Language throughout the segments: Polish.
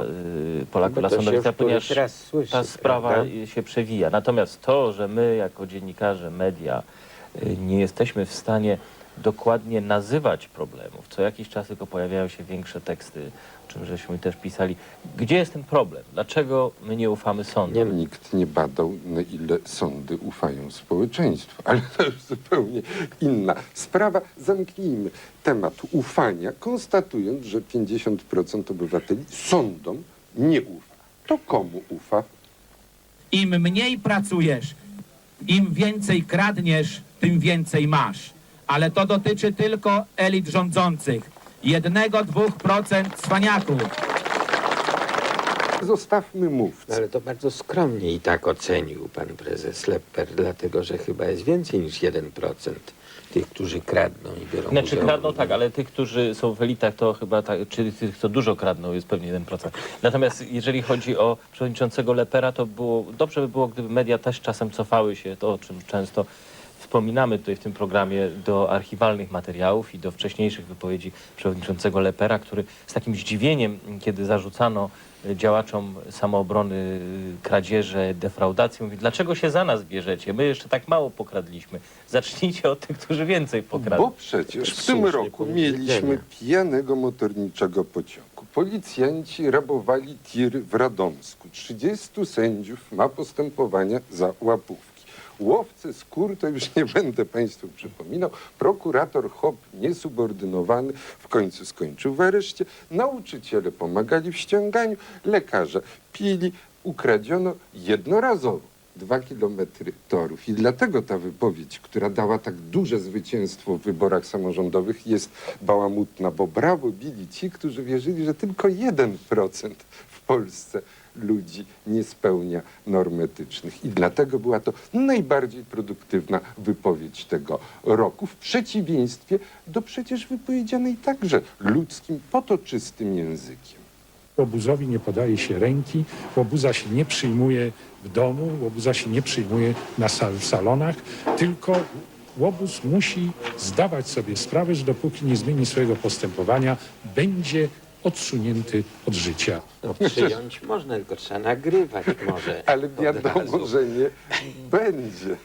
ufa y, Polaków dla się sądownictwa, ponieważ słyszy, ta sprawa prawda? się przewija. Natomiast to, że my jako dziennikarze, media y, nie jesteśmy w stanie dokładnie nazywać problemów, co jakiś czas tylko pojawiają się większe teksty, o czym żeśmy też pisali. Gdzie jest ten problem? Dlaczego my nie ufamy sądom? Nie, Nikt nie badał, na ile sądy ufają społeczeństwu, ale to już zupełnie inna sprawa. Zamknijmy temat ufania, konstatując, że 50% obywateli sądom nie ufa. To komu ufa? Im mniej pracujesz, im więcej kradniesz, tym więcej masz. Ale to dotyczy tylko elit rządzących. Jednego, dwóch procent cwaniaków. Zostawmy mówcę. Ale to bardzo skromnie i tak ocenił pan prezes Lepper, dlatego że chyba jest więcej niż 1% tych, którzy kradną i biorą Znaczy udział. kradną tak, ale tych, którzy są w elitach, to chyba tak, czy tych, co dużo kradną, jest pewnie 1%. Natomiast jeżeli chodzi o przewodniczącego Lepera, to było, dobrze by było, gdyby media też czasem cofały się, to o czym często wspominamy tutaj w tym programie, do archiwalnych materiałów i do wcześniejszych wypowiedzi przewodniczącego Lepera, który z takim zdziwieniem, kiedy zarzucano y, działaczom samoobrony y, kradzieże, defraudację, mówi, dlaczego się za nas bierzecie? My jeszcze tak mało pokradliśmy. Zacznijcie od tych, którzy więcej pokradli. Bo przecież w tym roku mieliśmy pijanego motorniczego pociągu. Policjanci rabowali tiry w Radomsku. 30 sędziów ma postępowania za łapówki. Łowcy skór, to już nie będę Państwu przypominał, prokurator Hop niesubordynowany w końcu skończył w areszcie, nauczyciele pomagali w ściąganiu, lekarze pili, ukradziono jednorazowo dwa kilometry torów. I dlatego ta wypowiedź, która dała tak duże zwycięstwo w wyborach samorządowych, jest bałamutna, bo brawo bili ci, którzy wierzyli, że tylko 1% w Polsce ludzi nie spełnia norm etycznych. I dlatego była to najbardziej produktywna wypowiedź tego roku, w przeciwieństwie do przecież wypowiedzianej także ludzkim, potoczystym językiem. Łobuzowi nie podaje się ręki, łobuza się nie przyjmuje w domu, łobuza się nie przyjmuje na sal, w salonach, tylko łobuz musi zdawać sobie sprawę, że dopóki nie zmieni swojego postępowania, będzie odsunięty od życia. No, przyjąć można, tylko trzeba nagrywać może. Ale od wiadomo, razu. że nie będzie.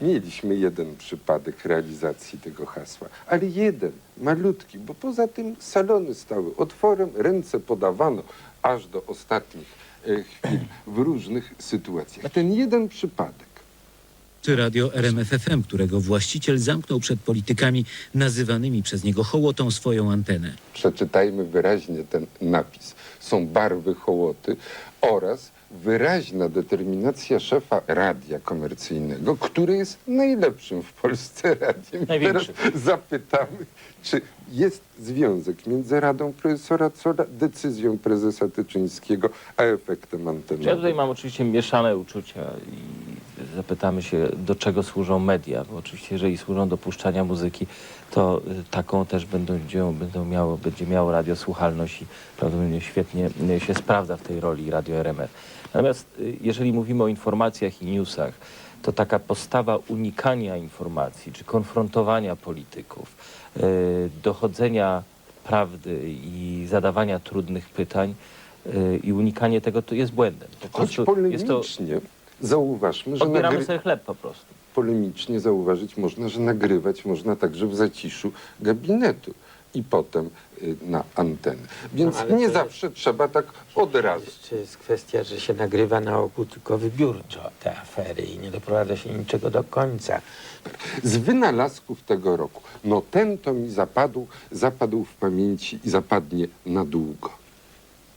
Mieliśmy jeden przypadek realizacji tego hasła, ale jeden, malutki, bo poza tym salony stały otworem, ręce podawano aż do ostatnich e, chwil w różnych sytuacjach. Ten jeden przypadek radio RMFFM, którego właściciel zamknął przed politykami nazywanymi przez niego hołotą swoją antenę. przeczytajmy wyraźnie ten napis. Są barwy hołoty oraz wyraźna determinacja szefa radia komercyjnego, który jest najlepszym w Polsce radiem. Największym. Teraz zapytamy, czy jest związek między radą profesora Cola, decyzją prezesa Tyczyńskiego, a efektem antenowym. Ja tutaj mam oczywiście mieszane uczucia i zapytamy się, do czego służą media, bo oczywiście jeżeli służą do puszczania muzyki, to y, taką też będą, będą miało, będzie miało radio słuchalność i prawdopodobnie świetnie y, się sprawdza w tej roli radio RMF. Natomiast y, jeżeli mówimy o informacjach i newsach, to taka postawa unikania informacji czy konfrontowania polityków, dochodzenia prawdy i zadawania trudnych pytań i unikanie tego to jest błędem. Po Choć jest to, zauważmy, że odbieramy nagry... sobie chleb po prostu. polemicznie zauważyć można, że nagrywać można także w zaciszu gabinetu i potem y, na antenę. Więc No, ale nie to zawsze trzeba tak od razu. Jeszcze jest kwestia, że się nagrywa na ogół tylko wybiórczo te afery i nie doprowadza się niczego do końca. Z wynalazków tego roku, no ten to mi zapadł, zapadł w pamięci i zapadnie na długo.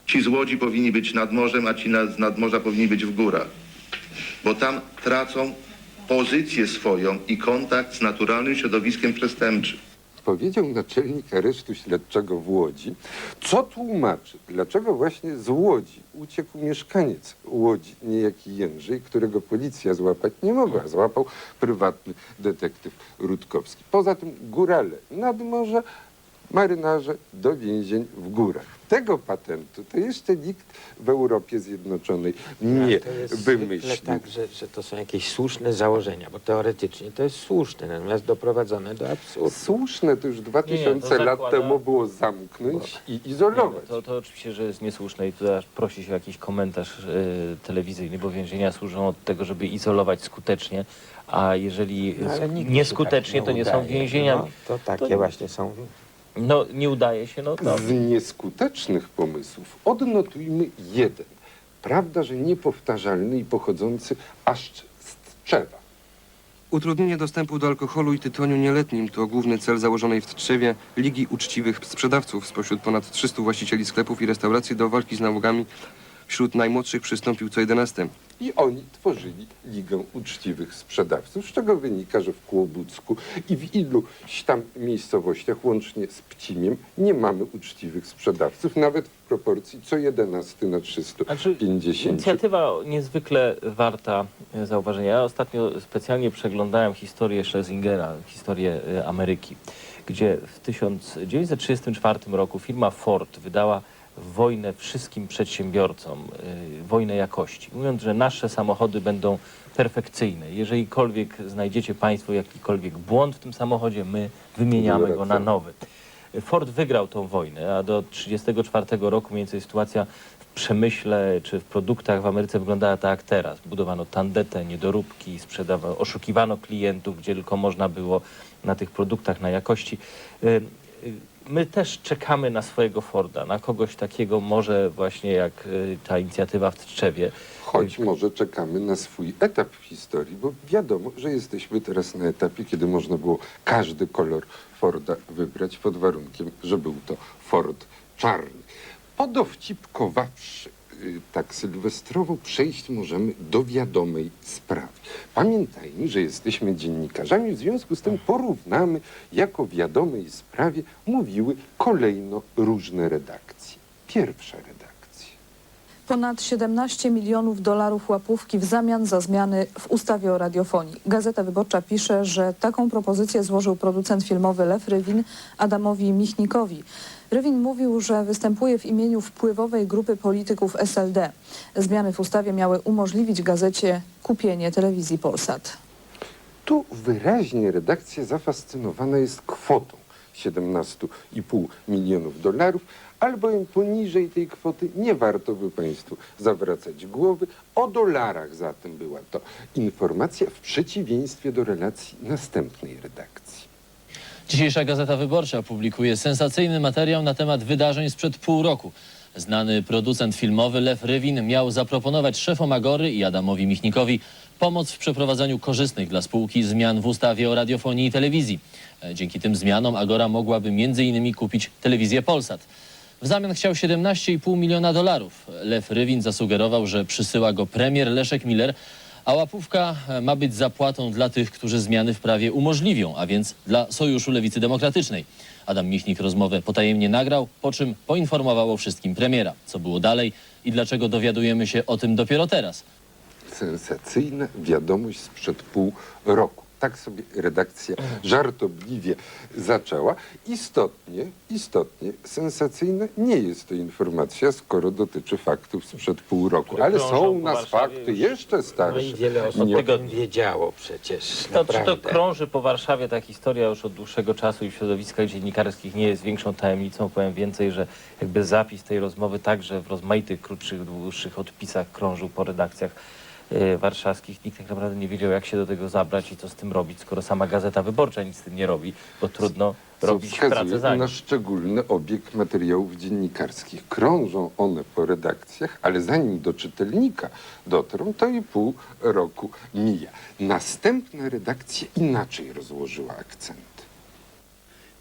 Ci z Łodzi powinni być nad morzem, a ci na, z nadmorza powinni być w górach. Bo tam tracą pozycję swoją i kontakt z naturalnym środowiskiem przestępczym. Powiedział naczelnik aresztu śledczego w Łodzi, co tłumaczy, dlaczego właśnie z Łodzi uciekł mieszkaniec Łodzi, niejaki Jędrzej, którego policja złapać nie mogła. Złapał prywatny detektyw Rutkowski. Poza tym górale nad morze, marynarze do więzień w górach. Tego patentu to jeszcze nikt w Europie Zjednoczonej nie to jest zwykle wymyślił. tak, że, że to są jakieś słuszne założenia, bo teoretycznie to jest słuszne, natomiast doprowadzone do absurdu. Słuszne to już 2000 Nie, to lat zakłada- temu było zamknąć i Nie, izolować. no, to, to oczywiście, że jest niesłuszne i tutaj aż prosi się o jakiś komentarz e, telewizyjny, bo więzienia służą od tego, żeby izolować skutecznie, a jeżeli No, ale nigdy się nieskutecznie, tak to nie są udaje. więzienia. No, to takie To- właśnie są. No nie udaje się, no, no. Z nieskutecznych pomysłów odnotujmy jeden. Prawda, że niepowtarzalny i pochodzący aż z Tczewa. Utrudnienie dostępu do alkoholu i tytoniu nieletnim to główny cel założonej w Tczewie Ligi Uczciwych Sprzedawców. Spośród ponad 300 właścicieli sklepów i restauracji do walki z nałogami wśród najmłodszych przystąpił co 11. I oni tworzyli Ligę Uczciwych Sprzedawców, z czego wynika, że w Kłobucku i w iluś tam miejscowościach, łącznie z Pcimiem, nie mamy uczciwych sprzedawców, nawet w proporcji co 11 na Znaczy, 350. inicjatywa niezwykle warta e, zauważenia. Ja ostatnio specjalnie przeglądałem historię Schlesingera, historię e, Ameryki, gdzie w 1934 roku firma Ford wydała wojnę wszystkim przedsiębiorcom, e, wojnę jakości, mówiąc, że nasze samochody będą perfekcyjne. Jeżelikolwiek znajdziecie Państwo jakikolwiek błąd w tym samochodzie, my wymieniamy go na nowy. Ford wygrał tą wojnę, a do 1934 roku mniej więcej sytuacja w przemyśle czy w produktach w Ameryce wyglądała tak jak teraz. Budowano tandetę, niedoróbki, sprzedawano, oszukiwano klientów, gdzie tylko można było na tych produktach, na jakości. My też czekamy na swojego Forda, na kogoś takiego może właśnie jak y, ta inicjatywa w Tczewie. Choć może czekamy na swój etap w historii, bo wiadomo, że jesteśmy teraz na etapie, kiedy można było każdy kolor Forda wybrać pod warunkiem, że był to Ford czarny. Podowcipkowawszy y, tak sylwestrowo przejść możemy do wiadomej sprawy. Pamiętajmy, że jesteśmy dziennikarzami, w związku z tym porównamy, jako wiadomej sprawie mówiły kolejno różne redakcje. Pierwsza redakcja. Ponad 17 milionów dolarów łapówki w zamian za zmiany w ustawie o radiofonii. Gazeta Wyborcza pisze, że taką propozycję złożył producent filmowy Lew Rywin Adamowi Michnikowi. Rywin mówił, że występuje w imieniu wpływowej grupy polityków SLD. Zmiany w ustawie miały umożliwić gazecie kupienie telewizji Polsat. Tu wyraźnie redakcja zafascynowana jest kwotą 17,5 milionów dolarów, albowiem poniżej tej kwoty nie warto by Państwu zawracać głowy. O dolarach zatem była to informacja w przeciwieństwie do relacji następnej redakcji. Dzisiejsza Gazeta Wyborcza publikuje sensacyjny materiał na temat wydarzeń sprzed pół roku. Znany producent filmowy Lew Rywin miał zaproponować szefom Agory i Adamowi Michnikowi pomoc w przeprowadzaniu korzystnych dla spółki zmian w ustawie o radiofonii i telewizji. E, Dzięki tym zmianom Agora mogłaby m.in. kupić telewizję Polsat. W zamian chciał 17,5 miliona dolarów. Lew Rywin zasugerował, że przysyła go premier Leszek Miller, a łapówka e, ma być zapłatą dla tych, którzy zmiany w prawie umożliwią, a więc dla Sojuszu Lewicy Demokratycznej. Adam Michnik rozmowę potajemnie nagrał, po czym poinformował o wszystkim premiera. Co było dalej i dlaczego dowiadujemy się o tym dopiero teraz. Sensacyjna wiadomość sprzed pół roku. Tak sobie redakcja żartobliwie zaczęła. Istotnie, istotnie sensacyjna nie jest to informacja, skoro dotyczy faktów sprzed pół roku. Ale są u nas fakty jeszcze No i starsze. wiele osób Nie- o tym wiedziało przecież. To, czy to naprawdę. krąży po Warszawie ta historia już od dłuższego czasu i w środowiskach dziennikarskich nie jest większą tajemnicą. Powiem więcej, że jakby zapis tej rozmowy także w rozmaitych krótszych, dłuższych odpisach krążył po redakcjach warszawskich. Nikt tak naprawdę nie wiedział, jak się do tego zabrać i co z tym robić, skoro sama Gazeta Wyborcza nic z tym nie robi, bo trudno co robić pracę za na nim. szczególny obieg materiałów dziennikarskich. Krążą one po redakcjach, ale zanim do czytelnika dotrą, to i pół roku mija. Następna redakcja inaczej rozłożyła akcenty.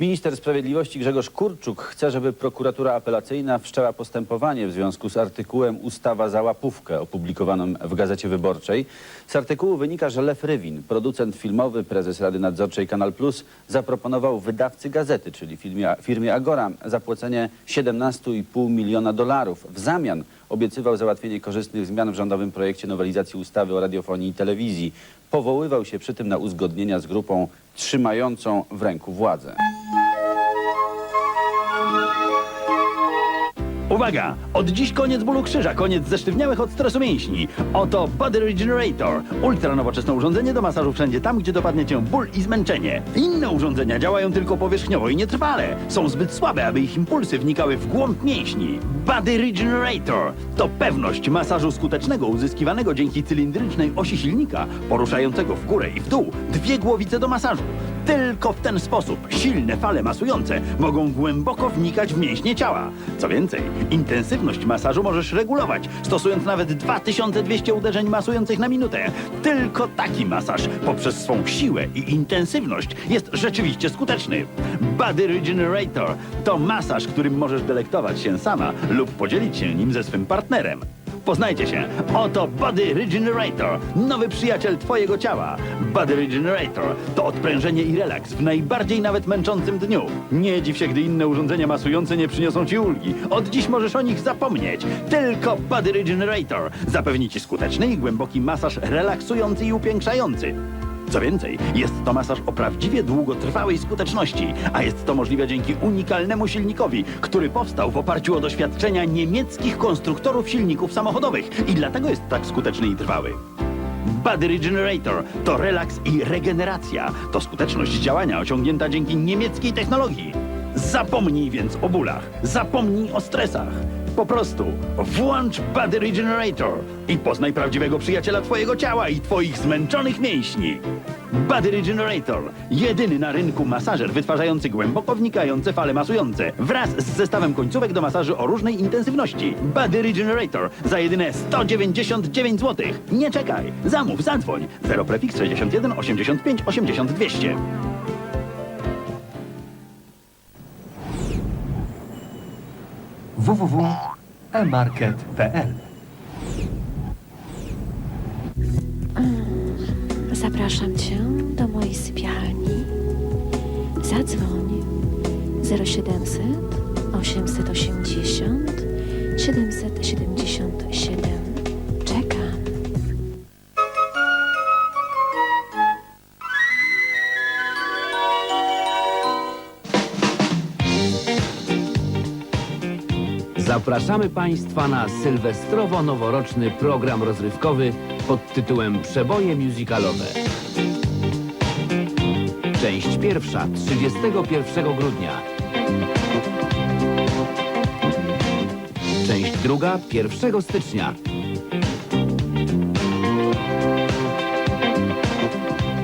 Minister Sprawiedliwości Grzegorz Kurczuk chce, żeby prokuratura apelacyjna wszczęła postępowanie w związku z artykułem Ustawa za łapówkę opublikowanym w Gazecie Wyborczej. Z artykułu wynika, że Lew Rywin, producent filmowy, prezes Rady Nadzorczej Kanal Plus, zaproponował wydawcy gazety, czyli firmie, firmie Agora, zapłacenie 17,5 miliona dolarów. W zamian obiecywał załatwienie korzystnych zmian w rządowym projekcie nowelizacji ustawy o radiofonii i telewizji. Powoływał się przy tym na uzgodnienia z grupą trzymającą w ręku władzę. Uwaga! Od dziś koniec bólu krzyża, koniec zesztywniałych od stresu mięśni. Oto Body Regenerator. Ultra nowoczesne urządzenie do masażu wszędzie tam, gdzie dopadnie cię ból i zmęczenie. Inne urządzenia działają tylko powierzchniowo i nietrwale. Są zbyt słabe, aby ich impulsy wnikały w głąb mięśni. Body Regenerator to pewność masażu skutecznego uzyskiwanego dzięki cylindrycznej osi silnika poruszającego w górę i w dół dwie głowice do masażu. Tylko w ten sposób silne fale masujące mogą głęboko wnikać w mięśnie ciała. Co więcej, intensywność masażu możesz regulować, stosując nawet 2200 uderzeń masujących na minutę. Tylko taki masaż poprzez swą siłę i intensywność jest rzeczywiście skuteczny. Body Regenerator to masaż, którym możesz delektować się sama lub podzielić się nim ze swym partnerem. Poznajcie się. Oto Body Regenerator, nowy przyjaciel Twojego ciała. Body Regenerator to odprężenie i relaks w najbardziej nawet męczącym dniu. Nie dziw się, gdy inne urządzenia masujące nie przyniosą Ci ulgi. Od dziś możesz o nich zapomnieć. Tylko Body Regenerator zapewni Ci skuteczny i głęboki masaż relaksujący i upiększający. Co więcej, jest to masaż o prawdziwie długotrwałej skuteczności, a jest to możliwe dzięki unikalnemu silnikowi, który powstał w oparciu o doświadczenia niemieckich konstruktorów silników samochodowych i dlatego jest tak skuteczny i trwały. Body Regenerator to relaks i regeneracja. To skuteczność działania osiągnięta dzięki niemieckiej technologii. Zapomnij więc o bólach, zapomnij o stresach. Po prostu włącz Body Regenerator i poznaj prawdziwego przyjaciela Twojego ciała i Twoich zmęczonych mięśni. Body Regenerator. Jedyny na rynku masażer wytwarzający głęboko wnikające fale masujące wraz z zestawem końcówek do masażu o różnej intensywności. Body Regenerator za jedyne 199 zł. Nie czekaj. Zamów, zadzwoń. 0 prefix 61 85 80 200. www.emarket.pl Zapraszam Cię do mojej sypialni. Zadzwoń 0700 880 777. Zapraszamy Państwa na sylwestrowo-noworoczny program rozrywkowy pod tytułem Przeboje musicalowe. Część pierwsza 31 grudnia. Część druga 1 stycznia.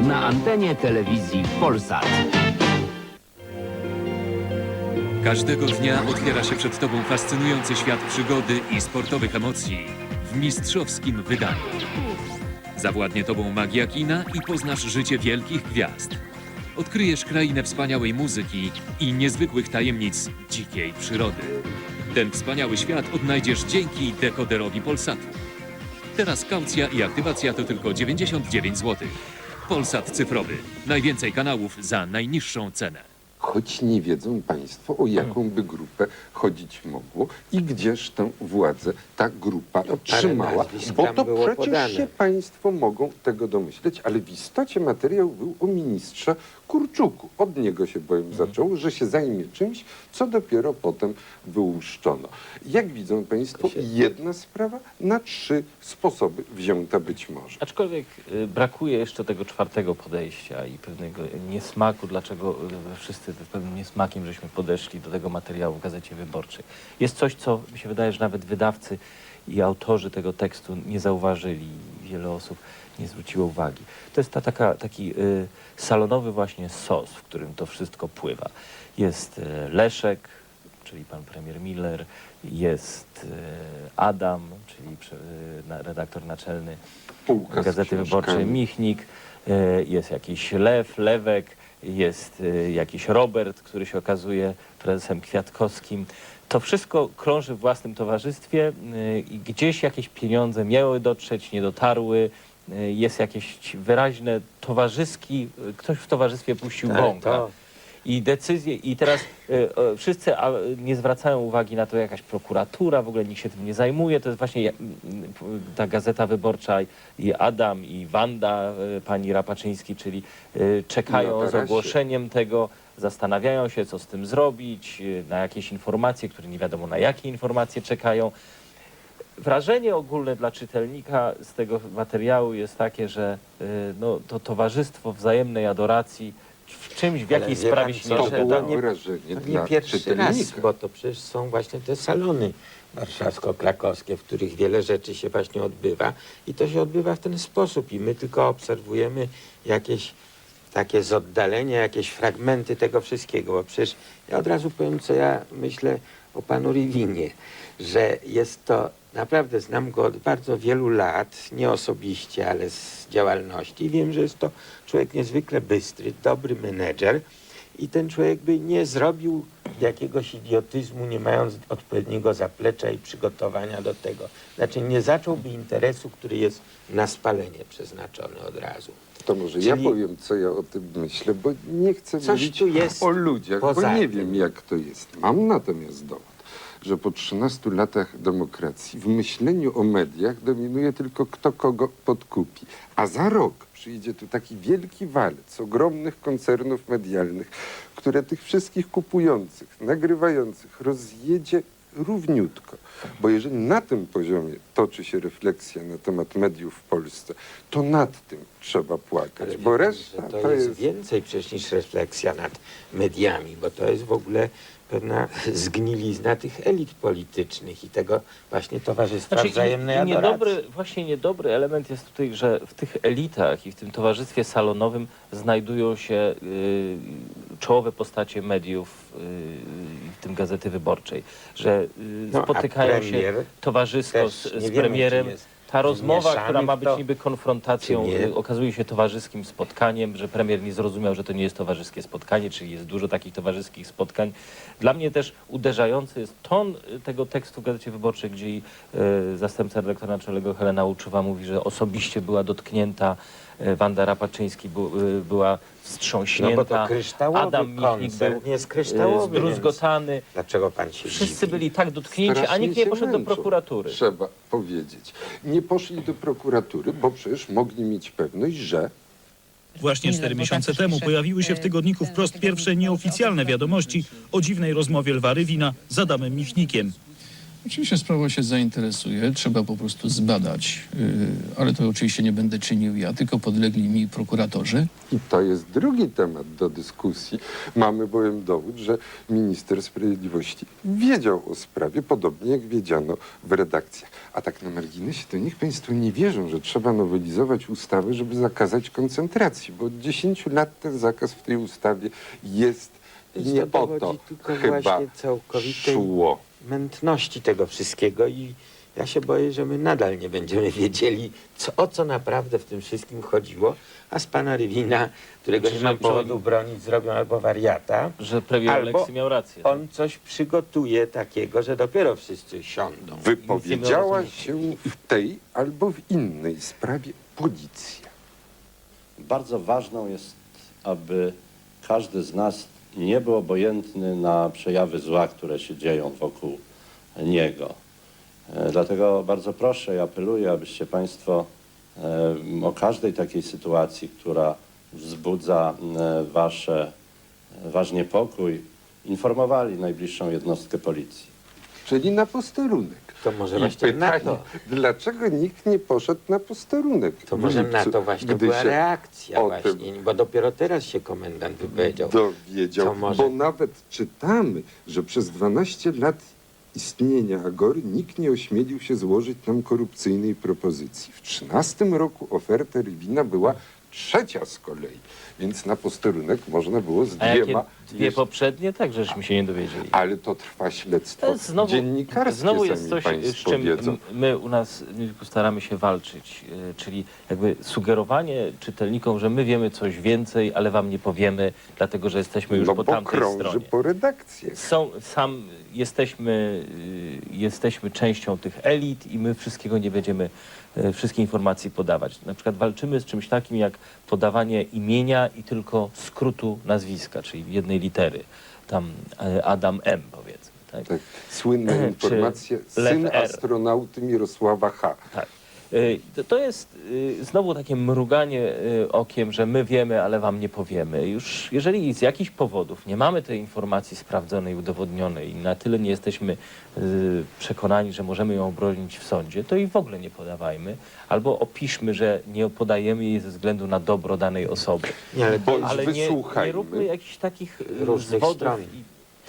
Na antenie telewizji Polsat. Każdego dnia otwiera się przed Tobą fascynujący świat przygody i sportowych emocji w mistrzowskim wydaniu. Zawładnie Tobą magia kina i poznasz życie wielkich gwiazd. Odkryjesz krainę wspaniałej muzyki i niezwykłych tajemnic dzikiej przyrody. Ten wspaniały świat odnajdziesz dzięki dekoderowi Polsatu. Teraz kaucja i aktywacja to tylko 99 zł. Polsat cyfrowy. Najwięcej kanałów za najniższą cenę. Choć nie wiedzą Państwo, o jaką by grupę chodzić mogło i gdzież tę władzę ta grupa No, parę trzymała. nazwisk Bo tam to było przecież podane. się Państwo mogą tego domyśleć, ale w istocie materiał był o ministrze Kurczuku. Od niego się bowiem Mhm. zaczęło, że się zajmie czymś, co dopiero potem wyłuszczono. Jak widzą Państwo, jedna sprawa na trzy sposoby wzięta być może. Aczkolwiek y, brakuje jeszcze tego czwartego podejścia i pewnego niesmaku, dlaczego y, wszyscy z pewnym niesmakiem żeśmy podeszli do tego materiału w Gazecie Wyborczej. Jest coś, co mi się wydaje, że nawet wydawcy i autorzy tego tekstu nie zauważyli, wiele osób nie zwróciło uwagi. To jest ta, taka, taki y, salonowy właśnie sos, w którym to wszystko pływa. Jest y, Leszek, czyli pan premier Miller, jest y, Adam, czyli prze- y, redaktor naczelny Półka Gazety Wyborczej. Michnik, y, jest jakiś Lew, Lewek, jest y, jakiś Robert, który się okazuje prezesem Kwiatkowskim. To wszystko krąży w własnym towarzystwie y, i gdzieś jakieś pieniądze miały dotrzeć, nie dotarły. Y, Jest jakieś wyraźne towarzyski, y, ktoś w towarzystwie puścił Ale bąka. to- I decyzje, i teraz wszyscy nie zwracają uwagi na to, jakaś prokuratura, w ogóle nikt się tym nie zajmuje. To jest właśnie ta gazeta wyborcza i Adam, i Wanda, pani Rapaczyński, czyli czekają Na z ogłoszeniem tego, zastanawiają się, co z tym zrobić, y, na jakieś informacje, które nie wiadomo na jakie informacje czekają. Wrażenie ogólne dla czytelnika z tego materiału jest takie, że y, no, to towarzystwo wzajemnej adoracji w czymś, w jakiejś wie sprawie się nie To było nie- wrażenie To nie dla pierwszy raz, czytelnika. bo to przecież są właśnie te salony warszawsko-krakowskie, w których wiele rzeczy się właśnie odbywa i to się odbywa w ten sposób i my tylko obserwujemy jakieś takie z oddalenia, jakieś fragmenty tego wszystkiego, bo przecież ja od razu powiem, co ja myślę o panu Riwinie, że jest to, naprawdę znam go od bardzo wielu lat, nie osobiście, ale z działalności. Wiem, że jest to człowiek niezwykle bystry, dobry menedżer i ten człowiek by nie zrobił jakiegoś idiotyzmu, nie mając odpowiedniego zaplecza i przygotowania do tego. Znaczy nie zacząłby interesu, który jest na spalenie przeznaczony od razu. To może ja Czyli- powiem, co ja o tym myślę, bo nie chcę Coś mówić tu jest o ludziach, bo nie tym. wiem, jak to jest. Mam natomiast dowód, że po 13 latach demokracji w myśleniu o mediach dominuje tylko kto kogo podkupi. A za rok przyjdzie tu taki wielki walec ogromnych koncernów medialnych, które tych wszystkich kupujących, nagrywających rozjedzie równiutko. Bo jeżeli na tym poziomie toczy się refleksja na temat mediów w Polsce, to nad tym trzeba płakać, Ale bo reszta że to, jest, więcej przecież niż refleksja nad mediami, bo to jest w ogóle pewna zgnilizna tych elit politycznych i tego właśnie towarzystwa Znaczy, wzajemnej adoracji. niedobry, właśnie niedobry element jest tutaj, że w tych elitach i w tym towarzystwie salonowym znajdują się y, czołowe postacie mediów, y, w tym Gazety Wyborczej, że y, No, spotykają się towarzysko z, z wiemy, premierem. jest Ta rozmowa, która ma być to, niby konfrontacją, y, okazuje się towarzyskim spotkaniem, że premier nie zrozumiał, że to nie jest towarzyskie spotkanie, czyli jest dużo takich towarzyskich spotkań. Dla mnie też uderzający jest ton tego tekstu w Gazecie Wyborczej, gdzie y, zastępca redaktora naczelnego Helena Łuczywa mówi, że osobiście była dotknięta Wanda Rapaczyński, bu, y, była No wstrząśnięta. bo to kryształowy Adam Michnik był koncert, nie jest y, kryształowy, zdruzgotany. Dlaczego pan się Wszyscy dziwi? byli tak dotknięci, a Strasznie nikt nie się poszedł do męczą, prokuratury. Trzeba powiedzieć. Nie poszli do prokuratury, bo przecież mogli mieć pewność, że Właśnie cztery miesiące temu pojawiły się w tygodniku wprost pierwsze nieoficjalne wiadomości o dziwnej rozmowie Lwa Rywina z Adamem Michnikiem. Oczywiście sprawa się zainteresuje, trzeba po prostu zbadać, yy, ale to oczywiście nie będę czynił ja, tylko podlegli mi prokuratorzy. I to jest drugi temat do dyskusji. Mamy bowiem dowód, że minister sprawiedliwości wiedział o sprawie, podobnie jak wiedziano w redakcjach. A tak na marginesie, to niech Państwo nie wierzą, że trzeba nowelizować ustawę, żeby zakazać koncentracji, bo od 10 lat ten zakaz w tej ustawie jest i nie to o to chyba właśnie całkowitej szło. Mętności tego wszystkiego i ja się boję, że my nadal nie będziemy wiedzieli, co, o co naprawdę w tym wszystkim chodziło, a z pana Rywina, którego Znaczy, nie mam że- powodu bronić, zrobią albo wariata, Że premier Albo Aleksy miał rację. on coś przygotuje takiego, że dopiero wszyscy siądą. Wypowiedziała się w tej albo w innej sprawie policja. Bardzo ważną jest, aby każdy z nas nie był obojętny na przejawy zła, które się dzieją wokół niego. E, Dlatego bardzo proszę i apeluję, abyście Państwo e, o każdej takiej sytuacji, która wzbudza e, wasze, Wasz niepokój, informowali najbliższą jednostkę policji. Czyli na posterunek. To może I właśnie na pytanie, to, dlaczego nikt nie poszedł na posterunek? to w może na lipcu, to właśnie gdy była się reakcja o właśnie, tym bo dopiero teraz się komendant wypowiedział. dowiedział, Co może- bo nawet czytamy, że przez 12 lat istnienia Agory nikt nie ośmielił się złożyć nam korupcyjnej propozycji. W 13 roku oferta Rywina była trzecia z kolei, więc na posterunek można było z A jakie dwiema... dwie poprzednie? Tak, żeśmy się nie dowiedzieli. Ale to trwa śledztwo To jest znowu, dziennikarskie, znowu jest sami coś, z państwo czym wiedzą. m- my u nas staramy się walczyć, y, czyli jakby sugerowanie czytelnikom, że my wiemy coś więcej, ale wam nie powiemy, dlatego że jesteśmy już No po bo tamtej krąży stronie. po redakcjach. Są, sam jesteśmy, y, jesteśmy częścią tych elit i my wszystkiego nie będziemy, y, wszystkich informacji podawać. Na przykład walczymy z czymś takim jak podawanie imienia i tylko skrótu nazwiska, czyli jednej litery. Tam y, Adam M powiedzmy. Tak? Tak, informacja, Lew syn astronauty Mirosława H. Tak. Y, to- jest y, znowu takie mruganie y, okiem, że my wiemy, ale wam nie powiemy. Już jeżeli z jakichś powodów nie mamy tej informacji sprawdzonej, udowodnionej i na tyle nie jesteśmy przekonani, że możemy ją obronić w sądzie, to i w ogóle nie podawajmy. Albo opiszmy, że nie podajemy jej ze względu na dobro danej osoby. Nie, ale ale nie, nie róbmy jakichś takich zwodów.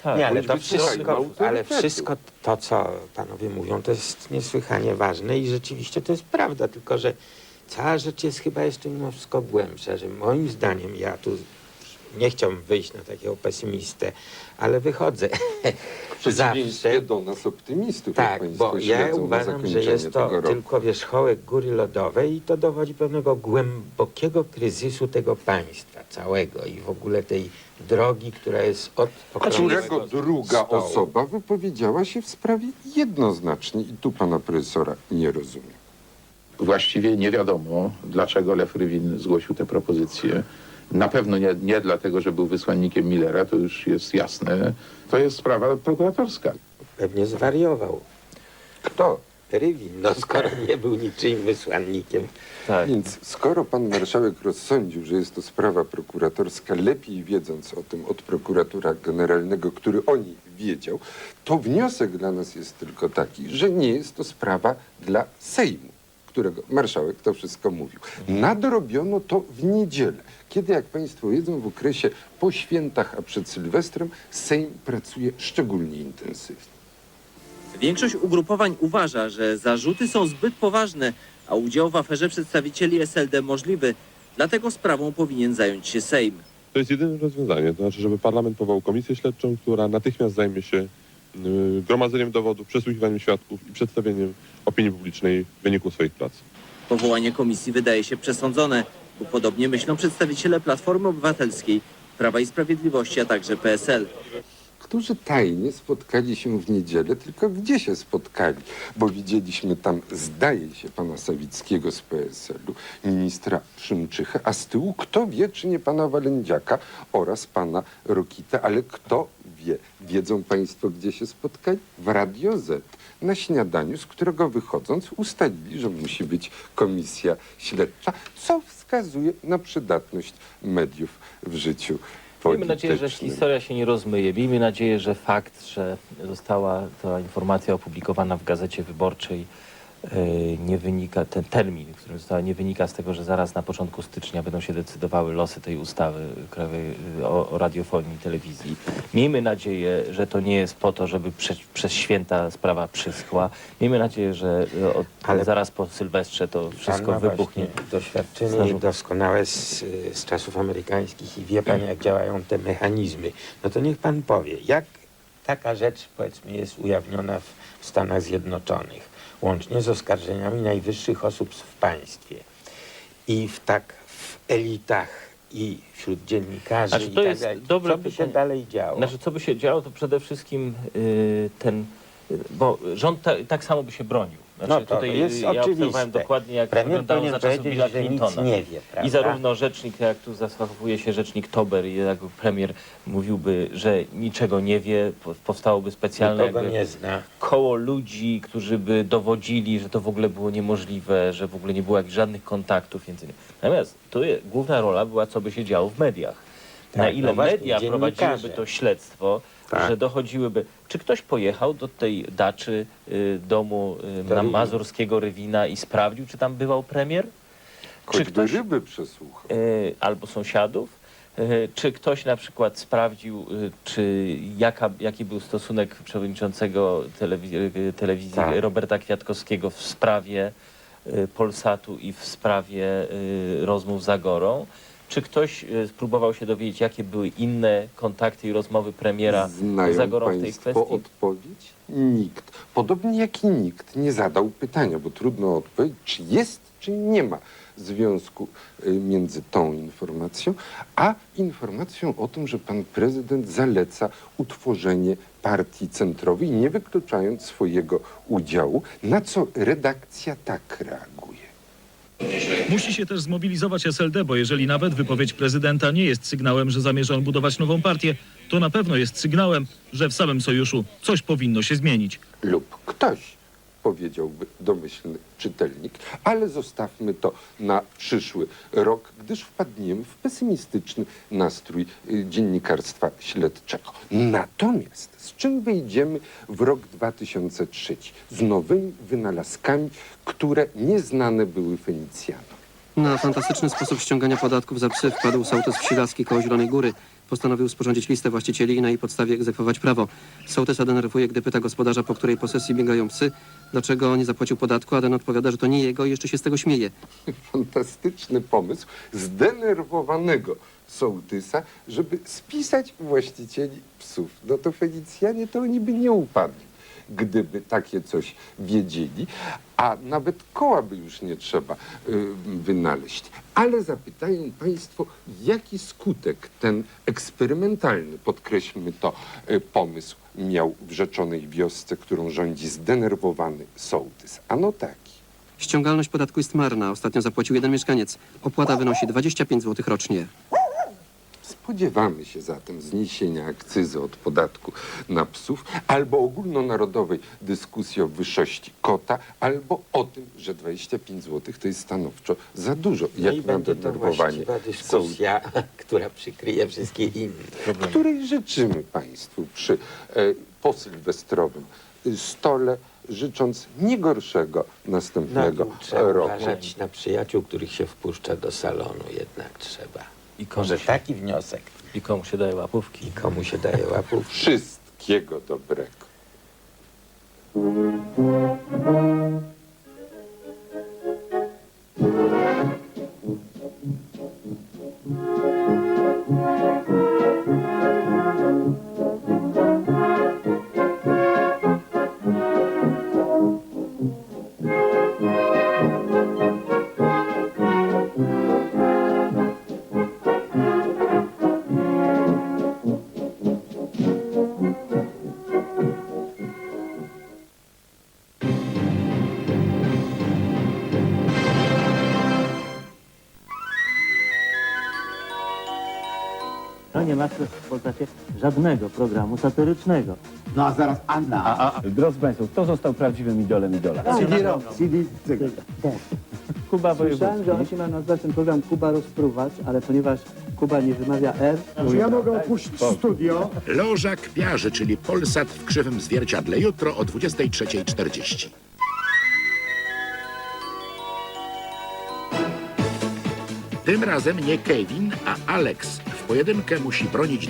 Tak, nie, ale to wszystko, ale wszystko to, co panowie mówią, to jest niesłychanie ważne i rzeczywiście to jest prawda, tylko że cała rzecz jest chyba jeszcze mimo wszystko głębsza, że moim zdaniem, ja tu nie chciałbym wyjść na takiego pesymistę, ale wychodzę przeciwieństwie do nas optymistów, jak Tak, państwo bo ja uważam, że jest to tylko wierzchołek góry lodowej i to dowodzi pewnego głębokiego kryzysu tego państwa całego i w ogóle tej drogi, która jest od którego druga stołu. osoba wypowiedziała się w sprawie jednoznacznie i tu pana profesora nie rozumiem. Właściwie nie wiadomo, dlaczego Lech Rywin zgłosił tę propozycję. Na pewno nie, nie dlatego, że był wysłannikiem Millera, to już jest jasne. To jest sprawa prokuratorska. Pewnie zwariował. Kto? Rywin, no skoro nie był niczyim wysłannikiem. tak. Więc skoro pan marszałek rozsądził, że jest to sprawa prokuratorska, lepiej wiedząc o tym od prokuratora generalnego, który o niej wiedział, to wniosek dla nas jest tylko taki, że nie jest to sprawa dla Sejmu, którego marszałek to wszystko mówił. Nadrobiono to w niedzielę, kiedy, jak państwo wiedzą, w okresie po świętach, a przed Sylwestrem Sejm pracuje szczególnie intensywnie. Większość ugrupowań uważa, że zarzuty są zbyt poważne, a udział w aferze przedstawicieli SLD możliwy. Dlatego sprawą powinien zająć się Sejm. To jest jedyne rozwiązanie, to znaczy, żeby parlament powołał komisję śledczą, która natychmiast zajmie się gromadzeniem dowodów, przesłuchiwaniem świadków i przedstawieniem opinii publicznej wyniku swoich prac. Powołanie komisji wydaje się przesądzone, bo podobnie myślą przedstawiciele Platformy Obywatelskiej, Prawa i Sprawiedliwości, a także PSL. którzy tajnie spotkali się w niedzielę, tylko gdzie się spotkali? Bo widzieliśmy tam, zdaje się, pana Sawickiego z PSL-u, ministra Szymczycha, a z tyłu kto wie, czy nie pana Walędziaka oraz pana Rokita, ale kto wie? Wiedzą państwo, gdzie się spotkali? W Radio Z, na śniadaniu, z którego wychodząc ustalili, że musi być komisja śledcza, co wskazuje na przydatność mediów w życiu Miejmy nadzieję, że historia się nie rozmyje. Miejmy nadzieję, że fakt, że została ta informacja opublikowana w Gazecie Wyborczej nie wynika, ten termin, który została, nie wynika z tego, że zaraz na początku stycznia będą się decydowały losy tej ustawy krajowej e, o, o radiofonii i telewizji. Miejmy nadzieję, że to nie jest po to, żeby prze, przez święta sprawa przyschła. Miejmy nadzieję, że e, od, Ale- zaraz po Sylwestrze to wszystko Pan ma wybuchnie. Doświadczenie Znażu- doskonałe z, z czasów amerykańskich i wie pan, jak działają te mechanizmy. No to niech pan powie, jak taka rzecz, powiedzmy, jest ujawniona w Stanach Zjednoczonych, łącznie z oskarżeniami najwyższych osób w państwie i w tak w elitach i wśród dziennikarzy Znaczy, i to tak jest dalej. dobre Co by się pytanie. dalej działo? Znaczy, co by się działo, to przede wszystkim y, ten, y, bo rząd ta, tak samo by się bronił. Znaczy, No to tutaj jest ja obserwowałem oczywiste. dokładnie, jak Premier wyglądało za czasów Billa Clintona. nie wie, prawda? I zarówno rzecznik, jak tu zachowuje się rzecznik Tober, jak premier mówiłby, że niczego nie wie, po- powstałoby specjalne koło ludzi, którzy by dowodzili, że to w ogóle było niemożliwe, że w ogóle nie było żadnych kontaktów między nimi. Natomiast tu główna rola była, co by się działo w mediach. Na Tak, ile no właśnie, media prowadziłyby to śledztwo, Tak. że dochodziłyby... Czy ktoś pojechał do tej daczy y, domu y, na. Mazurskiego Rywina i sprawdził, czy tam bywał premier? Czy Choćby ktoś, ryby przesłuchał. y, albo sąsiadów? Y, Czy ktoś na przykład sprawdził, y, czy jaka, jaki był stosunek przewodniczącego telewizji, y, telewizji Tak. Roberta Kwiatkowskiego w sprawie y, Polsatu i w sprawie y, rozmów z Agorą? Czy ktoś y, spróbował się dowiedzieć, jakie były inne kontakty i rozmowy premiera Znają Agorą w tej państwo kwestii? odpowiedź? Nikt. Podobnie jak i nikt nie zadał pytania, bo trudno odpowiedzieć, czy jest, czy nie ma związku y, między tą informacją, a informacją o tym, że pan prezydent zaleca utworzenie partii centrowej, nie wykluczając swojego udziału, na co redakcja tak reaguje. Musi się też zmobilizować SLD, bo jeżeli nawet wypowiedź prezydenta nie jest sygnałem, że zamierza on budować nową partię, to na pewno jest sygnałem, że w samym sojuszu coś powinno się zmienić. Lub ktoś powiedziałby domyślny czytelnik, ale zostawmy to na przyszły rok, gdyż wpadniemy w pesymistyczny nastrój y, dziennikarstwa śledczego. Natomiast z czym wyjdziemy w rok 2003? Z nowymi wynalazkami, które nieznane były Fenicjanom. Na fantastyczny sposób ściągania podatków za psy wpadł sołtys Wsilaski koło Zielonej Góry. Postanowił sporządzić listę właścicieli i na jej podstawie egzekwować prawo. Sołtysa denerwuje, gdy pyta gospodarza, po której posesji biegają psy, dlaczego nie zapłacił podatku, a ten odpowiada, że to nie jego i jeszcze się z tego śmieje. Fantastyczny pomysł zdenerwowanego sołtysa, żeby spisać właścicieli psów. No to Fenicjanie to oni by nie upadli, gdyby takie coś wiedzieli, a nawet koła by już nie trzeba y, wynaleźć. Ale zapytają Państwo, jaki skutek ten eksperymentalny, podkreślmy to, y, pomysł miał w rzeczonej wiosce, którą rządzi zdenerwowany sołtys. Ano taki. Ściągalność podatku jest marna. Ostatnio zapłacił jeden mieszkaniec. Opłata wynosi 25 zł rocznie. Spodziewamy się zatem zniesienia akcyzy od podatku na psów albo ogólnonarodowej dyskusji o wyższości kota, albo o tym, że 25 zł to jest stanowczo za dużo, No i jak na będzie to denerwowanie właściwa dyskusja, która przykryje wszystkie inne. której życzymy Państwu przy e, posylwestrowym y, stole, życząc nie gorszego następnego trzeba roku. uważać na przyjaciół, których się wpuszcza do salonu, jednak trzeba. I komu Może się- taki wniosek. I komu się daje łapówki? I komu się daje łapów. Wszystkiego dobrego. Żadnego programu satyrycznego. No a zaraz Anna. A, a, drodzy Państwo, kto został prawdziwym idolem idola? CD-ROM. CD Cygan. Kuba Słyszałem, że Wojewódzki. on się ma nazwać ten program Kuba Rozpruwacz, ale ponieważ Kuba nie wymawia R... Czy ja mogę opuścić studio? Loża Kpiarzy, czyli Polsat w krzywym zwierciadle jutro o 23.40. Tym razem nie Kevin, a Alex w pojedynkę musi bronić